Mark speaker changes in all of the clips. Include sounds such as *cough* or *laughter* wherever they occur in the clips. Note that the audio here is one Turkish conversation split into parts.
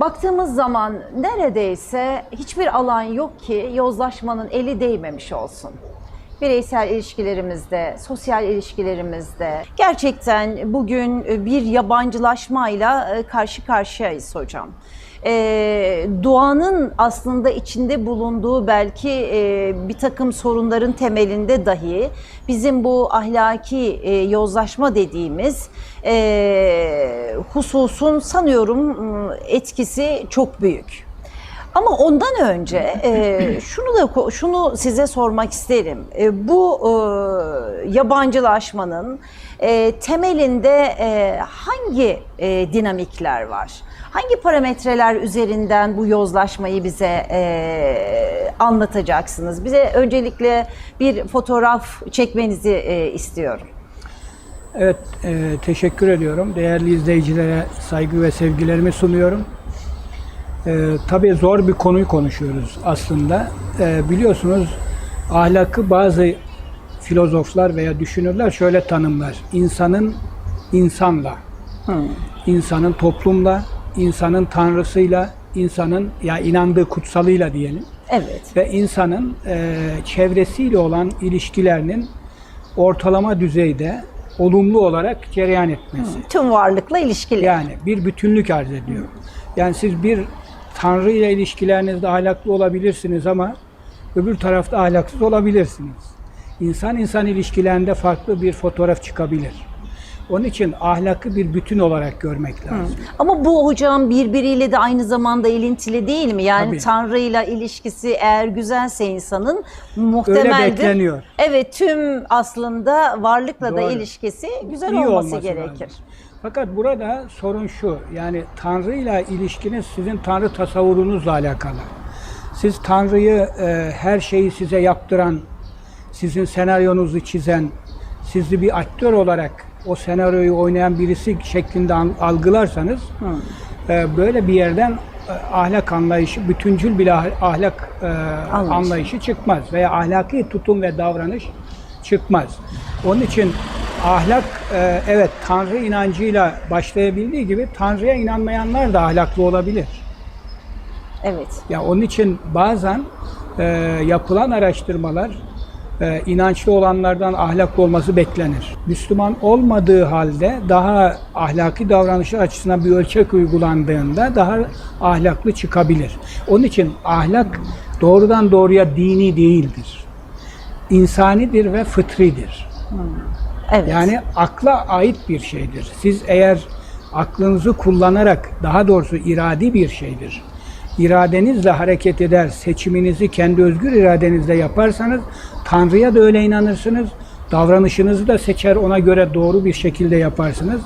Speaker 1: Baktığımız zaman neredeyse hiçbir alan yok ki yozlaşmanın eli değmemiş olsun. Bireysel ilişkilerimizde, sosyal ilişkilerimizde gerçekten bugün bir yabancılaşmayla e, karşı karşıyayız hocam. Ee, doğanın aslında içinde bulunduğu belki e, bir takım sorunların temelinde dahi bizim bu ahlaki e, yozlaşma dediğimiz e, hususun sanıyorum m, etkisi çok büyük. Ama ondan önce e, *clears throat* şunu da şunu size sormak isterim. E, bu e, yabancılaşmanın e, temelinde e, hangi e, dinamikler var? Hangi parametreler üzerinden bu yozlaşmayı bize e, anlatacaksınız? Bize öncelikle bir fotoğraf çekmenizi e, istiyorum.
Speaker 2: Evet, e, teşekkür ediyorum. Değerli izleyicilere saygı ve sevgilerimi sunuyorum. E, tabii zor bir konuyu konuşuyoruz aslında. E, biliyorsunuz ahlakı bazı filozoflar veya düşünürler şöyle tanımlar. İnsanın insanla, insanın toplumla, insanın tanrısıyla, insanın ya inandığı kutsalıyla diyelim
Speaker 1: Evet.
Speaker 2: ve insanın e, çevresiyle olan ilişkilerinin ortalama düzeyde olumlu olarak cereyan etmesi.
Speaker 1: Tüm varlıkla ilişkili.
Speaker 2: Yani bir bütünlük arz ediyor. Yani siz bir Tanrı ile ilişkilerinizde ahlaklı olabilirsiniz ama öbür tarafta ahlaksız olabilirsiniz. İnsan insan ilişkilerinde farklı bir fotoğraf çıkabilir. Onun için ahlakı bir bütün olarak görmek lazım.
Speaker 1: Ama bu hocam birbiriyle de aynı zamanda ilintili değil mi? Yani
Speaker 2: Tabii.
Speaker 1: Tanrı'yla ilişkisi eğer güzelse insanın
Speaker 2: Öyle
Speaker 1: muhtemeldir.
Speaker 2: bekleniyor.
Speaker 1: Evet tüm aslında varlıkla da
Speaker 2: Doğru.
Speaker 1: ilişkisi güzel
Speaker 2: İyi
Speaker 1: olması,
Speaker 2: olması
Speaker 1: gerekir.
Speaker 2: lazım. Fakat burada sorun şu, yani Tanrı ile ilişkiniz sizin Tanrı tasavvurunuzla alakalı. Siz Tanrı'yı e, her şeyi size yaptıran, sizin senaryonuzu çizen, sizi bir aktör olarak o senaryoyu oynayan birisi şeklinde an- algılarsanız e, böyle bir yerden e, ahlak anlayışı, bütüncül bir ah- ahlak e, anlayışı çıkmaz veya ahlaki tutum ve davranış çıkmaz. Onun için ahlak e, evet Tanrı inancıyla başlayabildiği gibi Tanrı'ya inanmayanlar da ahlaklı olabilir.
Speaker 1: Evet.
Speaker 2: Ya onun için bazen e, yapılan araştırmalar e, inançlı olanlardan ahlaklı olması beklenir. Müslüman olmadığı halde daha ahlaki davranışlar açısından bir ölçek uygulandığında daha ahlaklı çıkabilir. Onun için ahlak doğrudan doğruya dini değildir. İnsanidir ve fıtridir.
Speaker 1: Evet.
Speaker 2: Yani akla ait bir şeydir. Siz eğer aklınızı kullanarak, daha doğrusu iradi bir şeydir. İradenizle hareket eder, seçiminizi kendi özgür iradenizle yaparsanız Tanrı'ya da öyle inanırsınız. Davranışınızı da seçer ona göre doğru bir şekilde yaparsınız.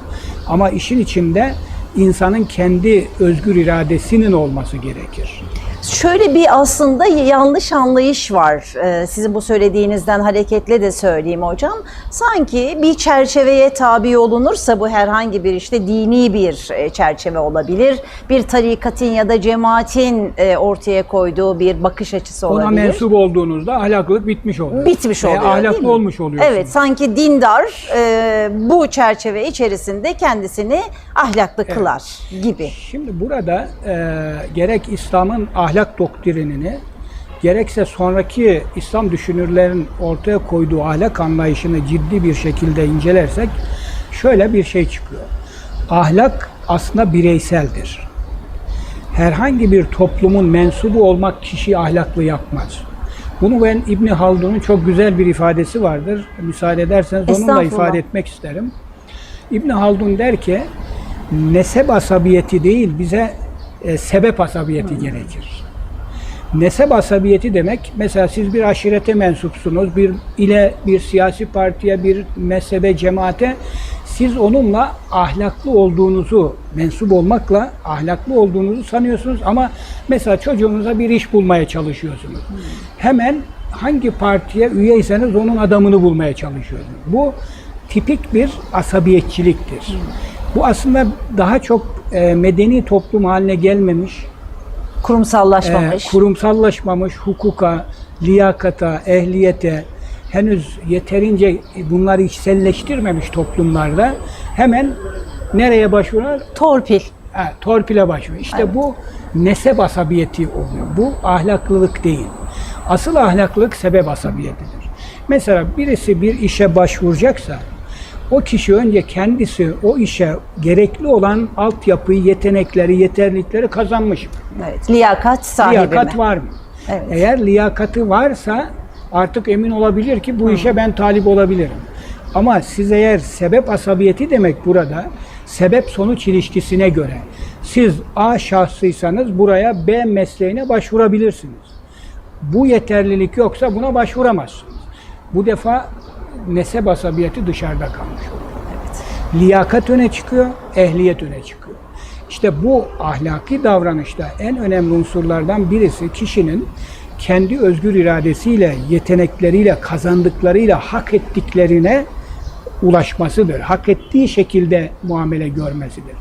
Speaker 2: Ama işin içinde insanın kendi özgür iradesinin olması gerekir.
Speaker 1: Şöyle bir aslında yanlış anlayış var. Ee, sizin bu söylediğinizden hareketle de söyleyeyim hocam. Sanki bir çerçeveye tabi olunursa bu herhangi bir işte dini bir e, çerçeve olabilir. Bir tarikatın ya da cemaatin e, ortaya koyduğu bir bakış açısı
Speaker 2: Ona
Speaker 1: olabilir.
Speaker 2: mensup olduğunuzda ahlaklılık bitmiş oluyor.
Speaker 1: bitmiş oluyor. değil
Speaker 2: ahlaklı olmuş oluyorsunuz.
Speaker 1: Evet, sanki dindar e, bu çerçeve içerisinde kendisini ahlaklı kılar gibi.
Speaker 2: Şimdi burada e, gerek İslam'ın ahlak doktrinini gerekse sonraki İslam düşünürlerin ortaya koyduğu ahlak anlayışını ciddi bir şekilde incelersek şöyle bir şey çıkıyor. Ahlak aslında bireyseldir. Herhangi bir toplumun mensubu olmak kişiyi ahlaklı yapmaz. Bunu ben İbni Haldun'un çok güzel bir ifadesi vardır. Müsaade ederseniz onunla ifade etmek isterim. İbni Haldun der ki nesep asabiyeti değil bize e, sebep asabiyeti gerekir. Nesep asabiyeti demek mesela siz bir aşirete mensupsunuz, bir ile bir siyasi partiye, bir mezhebe, cemaate siz onunla ahlaklı olduğunuzu, mensup olmakla ahlaklı olduğunuzu sanıyorsunuz ama mesela çocuğunuza bir iş bulmaya çalışıyorsunuz. Hemen hangi partiye üyeyseniz onun adamını bulmaya çalışıyorsunuz. Bu tipik bir asabiyetçiliktir. Bu aslında daha çok e, medeni toplum haline gelmemiş,
Speaker 1: Kurumsallaşmamış.
Speaker 2: e, kurumsallaşmamış hukuka, liyakata, ehliyete henüz yeterince bunları içselleştirmemiş toplumlarda hemen nereye başvuruyorlar?
Speaker 1: Torpil.
Speaker 2: Ha, torpile başvuruyor. İşte bu nesep asabiyeti oluyor. Bu ahlaklılık değil. Asıl ahlaklılık sebep asabiyetidir. Mesela birisi bir işe başvuracaksa o kişi önce kendisi o işe gerekli olan altyapıyı, yetenekleri, yeterlilikleri kazanmış.
Speaker 1: Evet. Liyakat sahibi
Speaker 2: Liyakat
Speaker 1: mi?
Speaker 2: var mı?
Speaker 1: Evet.
Speaker 2: Eğer liyakatı varsa artık emin olabilir ki bu işe ben talip olabilirim. Ama siz eğer sebep asabiyeti demek burada sebep sonuç ilişkisine göre siz A şahsıysanız buraya B mesleğine başvurabilirsiniz. Bu yeterlilik yoksa buna başvuramazsınız. Bu defa nesep asabiyeti dışarıda kalmış oluyor. Liyakat öne çıkıyor, ehliyet öne çıkıyor. İşte bu ahlaki davranışta en önemli unsurlardan birisi kişinin kendi özgür iradesiyle, yetenekleriyle, kazandıklarıyla hak ettiklerine ulaşmasıdır. Hak ettiği şekilde muamele görmesidir.